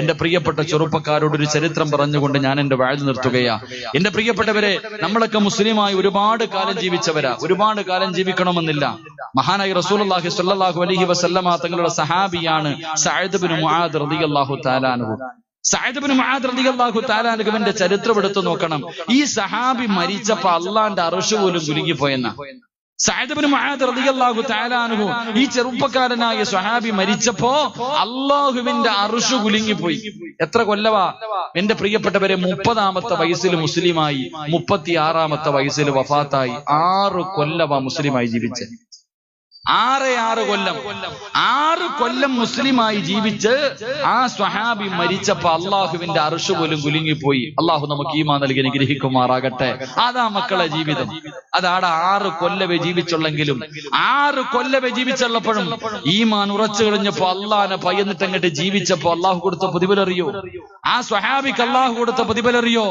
എന്റെ പ്രിയപ്പെട്ട ചെറുപ്പക്കാരോട് ഒരു ചരിത്രം പറഞ്ഞുകൊണ്ട് ഞാൻ എന്റെ വാഴ്ന്നു നിർത്തുകയാ. എന്റെ പ്രിയപ്പെട്ടവരെ നമ്മളൊക്കെ മുസ്ലിമായി ഒരുപാട് കാലം ജീവിച്ചവരാ. ഒരുപാട് കാലം ജീവിക്കണമെന്നില്ല. മഹാനായി റസൂലുള്ളാഹി സ്വല്ലല്ലാഹു അലൈഹി വസല്ലമ തങ്ങളുടെ സഹാബിയാണ് ചരിത്രം എടുത്തു നോക്കണം. ഈ സഹാബി മരിച്ചപ്പോ അള്ളാന്റെ അറുഷ് പോലും കുലുങ്ങിപ്പോയെന്ന? റളിയല്ലാഹു ഈ ചെറുപ്പക്കാരനായ സ്വഹാബി മരിച്ചപ്പോ അള്ളാഹുവിന്റെ അറുഷു കുലുങ്ങിപ്പോയി. എത്ര കൊല്ലവാ? എന്റെ പ്രിയപ്പെട്ടവരെ മുപ്പതാമത്തെ വയസ്സിൽ മുസ്ലിമായി മുപ്പത്തിയാറാമത്തെ വയസ്സിൽ വഫാത്തായി ആറ് കൊല്ലവാ മുസ്ലിമായി ജീവിച്ച്. ആറ് ആറ് കൊല്ലം. ആറ് കൊല്ലം മുസ്ലിമായി ജീവിച്ച് ആ സ്വഹാബി മരിച്ചപ്പോ അള്ളാഹുവിന്റെ അറുഷ് പോലും കുലുങ്ങിപ്പോയി. അള്ളാഹു നമുക്ക് ഈമാ നൽകി അനുഗ്രഹിക്കുമാറാകട്ടെ. അതാ മക്കളെ ജീവിതം. അതാടെ ആറ് കൊല്ലവേ ജീവിച്ചുള്ളെങ്കിലും ആറ് കൊല്ലവേ ജീവിച്ചുള്ളപ്പോഴും ഈമാൻ ഉറച്ചു കഴിഞ്ഞപ്പോ അള്ളാനെ പയ്യന്നിട്ട് അങ്ങോട്ട് ജീവിച്ചപ്പോ അള്ളാഹു കൊടുത്ത പ്രതിഫലറിയോ ആ സ്വഹാബിക്ക് അള്ളാഹു കൊടുത്ത പ്രതിഫലറിയോ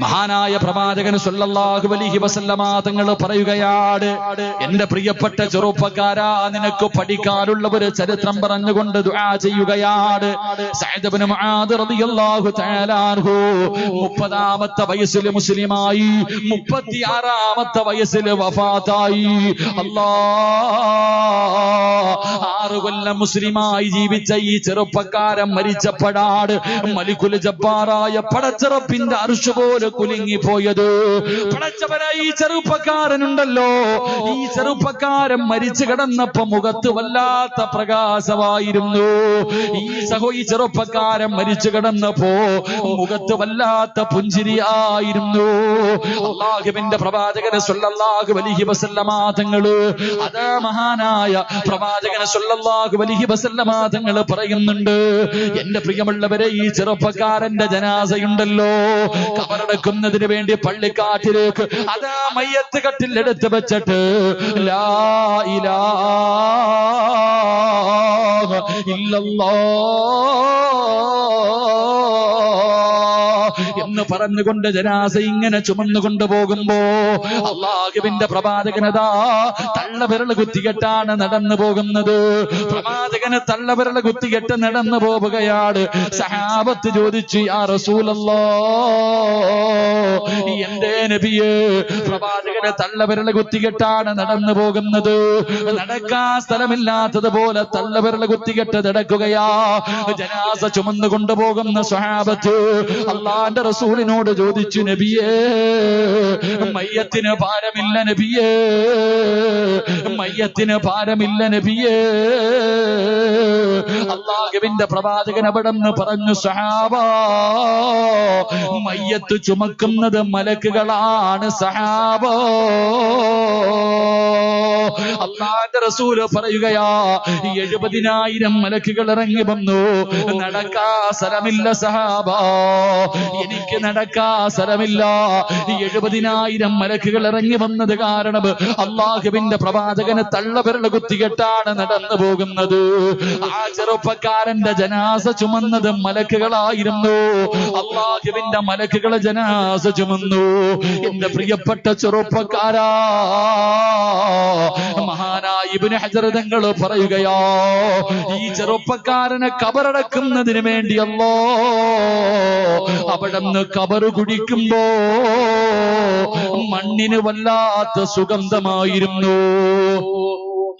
മഹാനായ പ്രവാചകൻ സല്ലല്ലാഹു അലൈഹി വസല്ലമ തങ്ങൾ പറയുകയാണ് എന്റെ പ്രിയപ്പെട്ട ചെറുപ്പക്കാരാ നിനക്ക് പഠിക്കാനുള്ള ഒരു ചരിത്രം പറഞ്ഞുകൊണ്ട് ദുആ ചെയ്യുകയാണ്? മുപ്പതാമത്തെ വയസ്സിൽ മുസ്ലിമായി മുപ്പത്തിയാറാമത്തെ വയസ്സിൽ വഫാത്തായി. അല്ലാ ആറ് കൊല്ലം മുസ്ലിമായി ജീവിച്ച ഈ ചെറുപ്പക്കാരൻ മരിച്ചപ്പെടാട് മലിക്കുല ജബ്ബാറായ പടച്ചിറപ്പിന്റെ അർഷ പോലെ കുലുങ്ങിപ്പോയത്. പടച്ചവനെ ഈ ചെറുപ്പക്കാരനുണ്ടല്ലോ. ഈ ചെറുപ്പക്കാരൻ മരിച്ചു കിടന്നപ്പോ മുഖത്ത് വല്ലാത്ത പ്രകാശമായിരുന്നു. ഈ സഹോ ഈ ചെറുപ്പക്കാരൻ മരിച്ചു കിടന്നപ്പോ മുഖത്ത് വല്ലാത്ത പുഞ്ചിരിയായിരുന്നു അള്ളാഹുവിന്റെ പ്രവാചകനെ സല്ലല്ലാഹു അലൈഹി വസല്ലമ തങ്ങൾ അതാ മഹാനായ പ്രവാചകനെ പ്രവാചകന് സല്ലല്ലാഹു അലൈഹി വസല്ലമ തങ്ങൾ പറയുന്നുണ്ട്. എന്റെ പ്രിയമുള്ളവരെ ഈ ചെറുപ്പക്കാരന്റെ ജനാസയുണ്ടല്ലോ. കബറടക്കുന്നതിന് വേണ്ടി പള്ളിക്കാട്ടിലേക്ക് അതാ മയ്യത്ത് കട്ടിൽ എടുത്ത് വെച്ചിട്ട് ലാ ഇലാഹ ഇല്ലല്ലാഹ് എന്ന് പറഞ്ഞുകൊണ്ട് ജനാസ ഇങ്ങനെ ചുമന്നു കൊണ്ടുപോകുമ്പോ അള്ളാഹുവിന്റെ പ്രവാചകനതാ തള്ളവിരൽ കുത്തികെട്ടാണ് നടന്നു പോകുന്നത്. പ്രവാചകന് തള്ളവിരൽ കുത്തികെട്ട് നടന്നു പോവുകയാണ്. സഹാബത്ത് ചോദിച്ചു യാ റസൂലല്ലോ എന്റെ നബിയെ പ്രവാചകന് തള്ളവിരൽ കുത്തികെട്ടാണ് നടന്നു പോകുന്നത്. നടക്കാൻ സ്ഥലമില്ലാത്തതുപോലെ തള്ളവിരൽ കുത്തികെട്ട് നടക്കുകയാ. ജനാസ ചുമന്നു കൊണ്ടുപോകുന്ന സഹാബത്ത് അള്ളാന്റെ റസൂലിനോട് ചോദിച്ചു നബിയേ മയ്യത്തിന് ഭാരമില്ല നബിയേ. മയ്യത്തിന് ഭാരമില്ല നബിയേ. അള്ളാഹുവിന്റെ പ്രവാചകൻ അവിടെ നിന്ന് പറഞ്ഞു സഹാബ മയ്യത്ത് ചുമക്കുന്നത് മലക്കുകളാണ് സഹാബ. അള്ളാന്റെ റസൂൽ പറയുകയാ എഴുപതിനായിരം മലക്കുകൾ ഇറങ്ങി വന്നു നടക്കാ സ്ഥലമില്ല സഹാബ. എനിക്ക് നടക്കാ സ്ഥലമില്ല എഴുപതിനായിരം മലക്കുകൾ ഇറങ്ങി വന്നത് കാരണം അള്ളാഹുവിന്റെ പ്രവാചകന് തള്ളവിരൽ കുത്തികെട്ടാണ് നടന്നു പോകുന്നത്. ആ ചെറുപ്പക്കാരന്റെ ജനാസ ചുമന്നത് മലക്കുകളായിരുന്നു. അള്ളാഹുവിന്റെ മലക്കുകളെ ജനാസ ചുമന്നു. എന്റെ പ്രിയപ്പെട്ട ചെറുപ്പക്കാരാ മഹാനായ ഇബ്നു ഹജർ തങ്ങൾ പറയുകയോ ഈ ചെറുപ്പക്കാരനെ കബറടക്കുന്നതിന് വേണ്ടിയല്ലോ. അവിടുന്ന് കബറ് കുടിക്കുമ്പോ മണ്ണിന് വല്ലാത്ത സുഗന്ധമായിരുന്നു.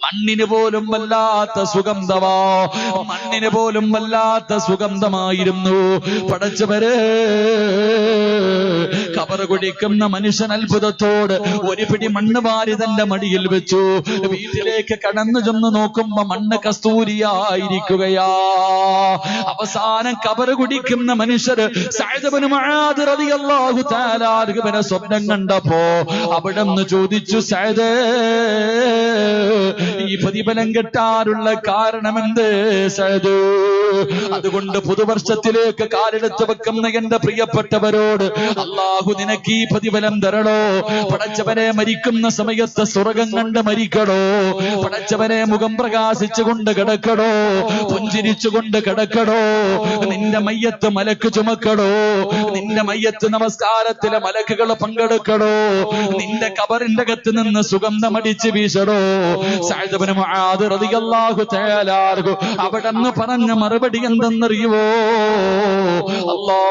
മണ്ണിന് പോലും വല്ലാത്ത സുഗന്ധമാ. മണ്ണിന് പോലും വല്ലാത്ത സുഗന്ധമായിരുന്നു. പടച്ചവര് കബർ കുടിക്കുന്ന മനുഷ്യൻ അത്ഭുതത്തോട് ഒരു പിടി മണ്ണ് വാരി തന്റെ മടിയിൽ വെച്ചു. വീട്ടിലേക്ക് കടന്നു ചെന്ന് നോക്കുമ്പോ മണ്ണ് കസ്തൂരിയായിരിക്കുകയാ. അവസാനം കബർ കുടിക്കുന്ന അൻഹുവിനെ സ്വപ്നം കണ്ടപ്പോ അവിടെ നിന്ന് ചോദിച്ചു സഅദ് ഈ പ്രതിഫലം കിട്ടാനുള്ള കാരണമെന്ത് സഹദു? അതുകൊണ്ട് പുതുവർഷത്തിലേക്ക് കാലെടുത്ത് വെക്കുന്ന എന്റെ പ്രിയപ്പെട്ടവരോട് അള്ളാഹു നിനക്ക് ഈ പ്രതിഫലം തരണോ? പടച്ചവനെ മരിക്കുന്ന സമയത്ത് സ്വർഗം കണ്ട് മരിക്കണോ? പടച്ചവനെ മുഖം പ്രകാശിച്ചുകൊണ്ട് കിടക്കണോ? പുഞ്ചിരിച്ചുകൊണ്ട് കിടക്കണോ? നിന്റെ മയ്യത്ത് മലക്ക് ചുമക്കണോ? നിന്റെ മയ്യത്ത് നമസ്കാരത്തിലെ മലക്കുകൾ പങ്കെടുക്കണോ? നിന്റെ കബറിന്റെ അകത്ത് നിന്ന് സുഗന്ധമടിച്ച് വീശടോ അവിടെ പറഞ്ഞ മറുപടി എന്തെന്നറിയുവോ? അല്ലാ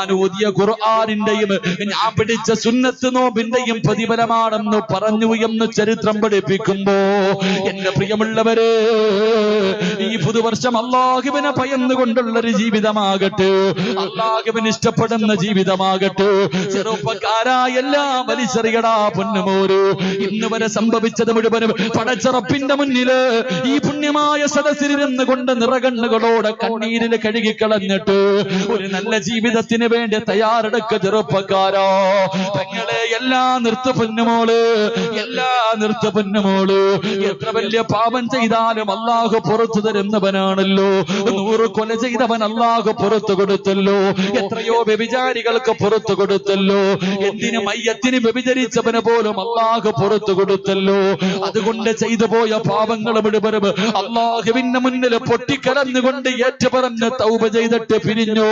ഞാൻ ഓതിയ ഖുർആാനിന്റെയും ഞാൻ പിടിച്ച സുന്നത്ത് നോമ്പിന്റെയും പ്രതിഫലമാണെന്ന് പറഞ്ഞു എന്ന് ചരിത്രം പഠിപ്പിക്കുമ്പോ എന്റെ പ്രിയമുള്ളവര് ഈ പുതുവർഷം അള്ളാഹുവിനെ പയന്നുകൊണ്ടുള്ള ഒരു ജീവിതമാകട്ടെ അള്ളാഹുവിന് ഇഷ്ടപ്പെടുന്ന ജീവിതമാകട്ടെ. ചെറുപ്പക്കാരായ എല്ലാം വലിച്ചെറിയടാ പൊന്നുമോര് ഇന്ന് വരെ സംഭവിച്ചത് മുഴുവനും പടച്ചറപ്പിന്റെ മുന്നിൽ ഈ പുണ്യമായ സദസ്സിൽ സദസ്സിലിരുന്ന് കൊണ്ട് നിറകണ്ണുകളോടെ കണ്ണീരിൽ കഴുകിക്കളഞ്ഞിട്ട് ഒരു നല്ല ജീവിതത്തിന് വേണ്ടി തയ്യാറെടുക്ക ചെറുപ്പക്കാരോ. തങ്ങളെ എല്ലാ നൃത്ത പൊന്നുമോൾ എല്ലാ നൃത്ത പൊന്നുമോൾ. എത്ര വലിയ പാപം ചെയ്താലും അള്ളാഹു പുറത്തു തരുന്നവനാണല്ലോ. നൂറ് കൊല ചെയ്തവൻ അള്ളാഹു പുറത്തു കൊടുത്തല്ലോ. എത്രയോ വ്യഭിചാരികൾക്ക് പുറത്തു കൊടുത്തല്ലോ. എന്തിന് മയ്യത്തിന് വ്യഭിചരിച്ചവന് പോലും അള്ളാഹു പുറത്തു കൊടുത്തല്ലോ. അതുകൊണ്ട് ചെയ്തു പോയ പാപങ്ങൾ മുഴുവനും അള്ളാഹുവിന്റെ മുന്നിൽ പൊട്ടിക്കലന്നുകൊണ്ട് ഏറ്റുപറഞ്ഞ് തൗപ ചെയ്തിട്ട് പിരിഞ്ഞോ.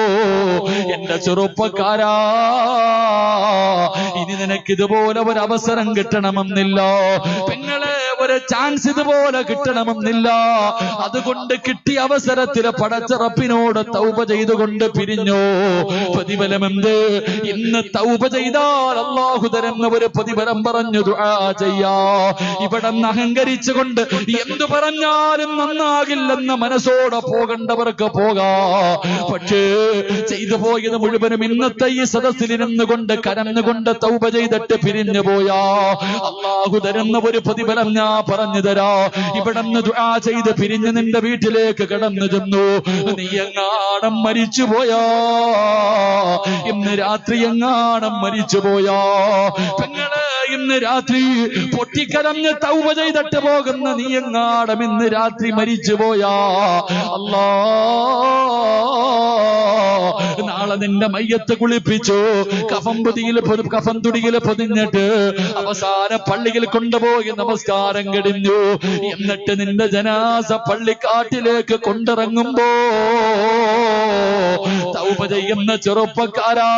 എന്റെ ചെറുപ്പക്കാരാ. ഇനി നിനക്ക് ഇതുപോലെ ഒരു അവസരം കിട്ടണമെന്നില്ല. പെങ്ങളെ ഒരു ചാൻസ് ഇതുപോലെ കിട്ടണമെന്നില്ല. അതുകൊണ്ട് കിട്ടിയ അവസരത്തിൽ പടച്ചറപ്പിനോട് തൗപ ചെയ്തുകൊണ്ട് പിരിഞ്ഞു. പ്രതിഫലം എന്ത് ഇന്ന് തൗപ ചെയ്താൽ അള്ളാഹു തരുന്ന ഒരു പ്രതിഫലം പറഞ്ഞു ചെയ്യാ. ഇവിടെ അഹങ്കരിച്ചുകൊണ്ട് എന്തു പറഞ്ഞാലും നന്നാകില്ലെന്ന മനസ്സോടെ പോകേണ്ടവർക്ക് പോകാ. പക്ഷേ ചെയ്തു പോയത് മുഴുവനും ഇന്നത്തെ ഈ സദസ്സിൽ കൊണ്ട് കരന്നുകൊണ്ട് തൗപ ചെയ്തിട്ട് പിരിഞ്ഞു പോയാ. അള്ളാഹു തരുന്ന ഒരു പ്രതിഫലം ഞാൻ പറഞ്ഞു തരാ. ഇവിടുന്ന് ദുആ ചെയ്ത് പിരിഞ്ഞ് നിന്റെ വീട്ടിലേക്ക് കടന്നു ചെന്നു. നീ എങ്ങാണം മരിച്ചു പോയാ? ഇന്ന് രാത്രി എങ്ങാണം മരിച്ചു പോയാ? പെങ്ങളെ ഇന്ന് രാത്രി പൊട്ടിക്കരഞ്ഞ് തൗബ ചെയ്തിട്ട് പോകുന്ന നീ എങ്ങാടം ഇന്ന് രാത്രി മരിച്ചു പോയാ? അല്ലാ. നിന്റെ മയ്യത്ത് കുളിപ്പിച്ചു. കഫം പൊതിയിൽ കഫം തുടിയിൽ പൊതിഞ്ഞിട്ട് അവസാന പള്ളിയിൽ കൊണ്ടുപോയി നമസ്കാരം കടിഞ്ഞു. എന്നിട്ട് നിന്റെ ജനാസ പള്ളിക്കാട്ടിലേക്ക് കൊണ്ടിറങ്ങുമ്പോ തൗബ ചെയ്യുന്ന ചെറുപ്പക്കാരാ.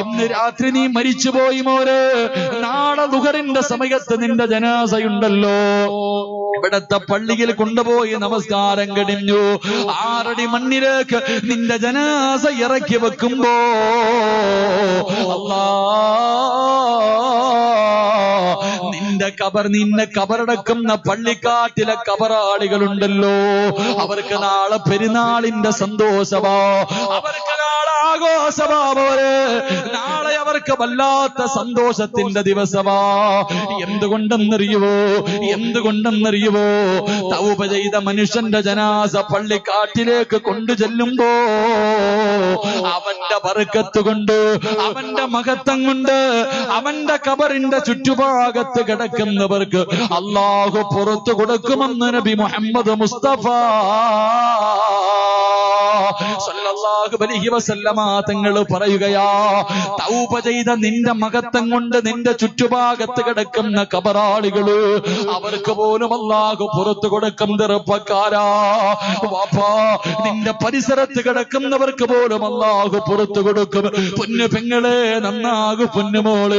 ഇന്ന് രാത്രി നീ മരിച്ചുപോയി മോര്. നാളെ ദുഹറിന്റെ സമയത്ത് നിന്റെ ജനാസയുണ്ടല്ലോ. ഇവിടത്തെ പള്ളിയിൽ കൊണ്ടുപോയി നമസ്കാരം കഴിഞ്ഞു. ആറടി മണ്ണിലേക്ക് നിന്റെ ജനാസ ഇറക്കി വെക്കുമ്പോ അല്ലാ നിന്റെ കബർ നിന്നെ കബറടക്കുന്ന പള്ളിക്കാട്ടിലെ കബറാളികളുണ്ടല്ലോ. അവർക്ക് നാളെ പെരുന്നാളിന്റെ സന്തോഷമാ. അവർക്ക് നാളെ ആഘോഷമാ പോരെ നാളെ അവർക്ക് വല്ലാത്ത സന്തോഷത്തിന്റെ ദിവസമാ. എന്തുകൊണ്ടെന്നറിയുവോ? എന്തുകൊണ്ടെന്നറിയുവോ? തൗപ ചെയ്ത മനുഷ്യന്റെ ജനാസ പള്ളിക്കാട്ടിലേക്ക് കൊണ്ടു ചെല്ലുമ്പോ അവന്റെ ബർക്കത്ത് കൊണ്ട് അവന്റെ മഹത്വം കൊണ്ട് അവന്റെ കബറിന്റെ ചുറ്റുഭാഗത്ത് കിടക്കുന്നവർക്ക് അള്ളാഹു പുറത്തു കൊടുക്കുമെന്ന് നബി മുഹമ്മദ് മുസ്തഫ. തങ്ങൾ പറയുകയാ തൗബ ചെയ്ത നിന്റെ മകത്തം കൊണ്ട് നിന്റെ ചുറ്റുഭാഗത്ത് കിടക്കുന്ന കബറാളികൾ അവർക്ക് പോലും അല്ലാഹു പുറത്തു കൊടുക്കും ചെറുപ്പക്കാരാ. വാപ്പാ നിന്റെ പരിസരത്ത് കിടക്കുന്നവർക്ക് പോലും അല്ലാഹു പുറത്തു കൊടുക്കും. പൊന്നു പെങ്ങളെ നന്നാകു പൊന്നുമോൾ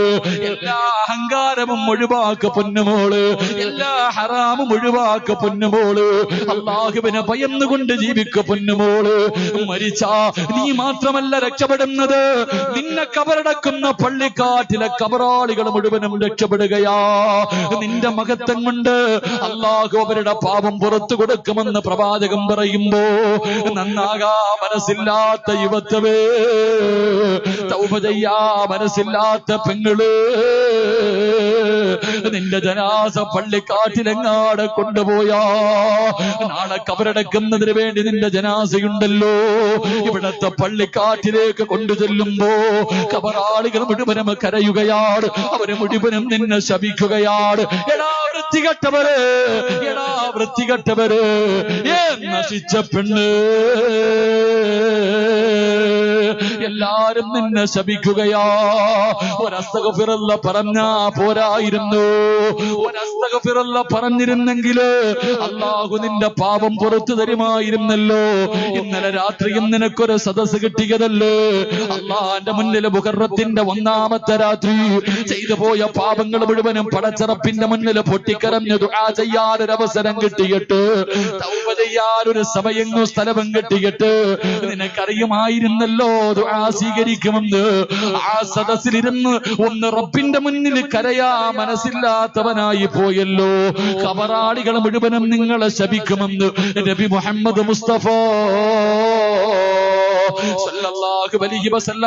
എല്ലാ അഹങ്കാരവും ഒഴിവാക്ക് പൊന്നുമോൾ എല്ലാ ഹറാമും ഒഴിവാക്ക് പൊന്നുമോൾ അള്ളാഹുവിനെ ഭയന്നുകൊണ്ട് ജീവിക്ക പൊന്നുമോൾ മരിച്ചാ നീ മാത്രമല്ല രക്ഷപ്പെടുന്നത്. നിന്നെ കബറടക്കുന്ന പള്ളിക്കാട്ടിലെ കബറാളികൾ മുഴുവനും രക്ഷപ്പെടുകയാ. നിന്റെ മഹത്വം കൊണ്ട് അള്ളാഹു അവരുടെ പാപം പുറത്തു കൊടുക്കുമെന്ന് പ്രവാചകം പറയുമ്പോ നന്നാകാ മനസ്സില്ലാത്ത യുവത്വേ തൗബ ചെയ്യാ മനസ്സില്ലാത്ത പെങ്ങൾ. നിന്റെ ജനാസ പള്ളിക്കാട്ടിലെങ്ങാട് കൊണ്ടുപോയാ? നാളെ കബറടക്കുന്നതിന് വേണ്ടി നിന്റെ ജനാസയുണ്ടല്ലോ. ഇവിടത്തെ പള്ളിക്കാറ്റിലേക്ക് കൊണ്ടു ചെല്ലുമ്പോ കബറാളികൾ മുഴുവനും കരയുകയാണ് അവർ മുഴുവനും നിന്നെ ശപിക്കുകയാണ് എടാ വൃത്തികെട്ടവര് എടാ വൃത്തികെട്ടവര് നശിച്ച പെണ്ണ്. എല്ലാരും നിന്നെ ശപിക്കുകയാ. ഒരസ്തകഫിറല്ല പറഞ്ഞാ പോരായിരുന്നു. ഒരസ്തകഫിറല്ല പറഞ്ഞിരുന്നെങ്കിൽ അള്ളാഹു നിന്റെ പാപം പുറത്തു തരുമായിരുന്നല്ലോ. ഇന്നലെ രാത്രിയും നിനക്കൊരു സദസ് കിട്ടിയതല്ലേ? അള്ളാന്റെ മുന്നിൽ മുഖറത്തിന്റെ ഒന്നാമത്തെ രാത്രി ചെയ്തു പോയ പാപങ്ങൾ മുഴുവനും പടച്ചറപ്പിന്റെ മുന്നിൽ പൊട്ടിക്കരഞ്ഞു ദുആ ചെയ്യാനൊരു അവസരം കിട്ടിയിട്ട് തൗബ ചെയ്യാനൊരു സമയങ്ങോ സ്ഥലവും കിട്ടിയിട്ട് നിനക്കറിയുമായിരുന്നല്ലോ ദുആ സ്വീകരിക്കുമെന്ന് ആ സദസ്സിലിരുന്ന് ഒന്ന് റബ്ബിന്റെ മുന്നിൽ കരയാ മനസ്സില്ലാത്തവനായി പോയല്ലോ. കബറാളികൾ മുഴുവനും നിങ്ങളെ ശപിക്കുമെന്ന് നബി മുഹമ്മദ് മുസ്തഫ സല്ലല്ലാഹു അലൈഹി വസല്ലം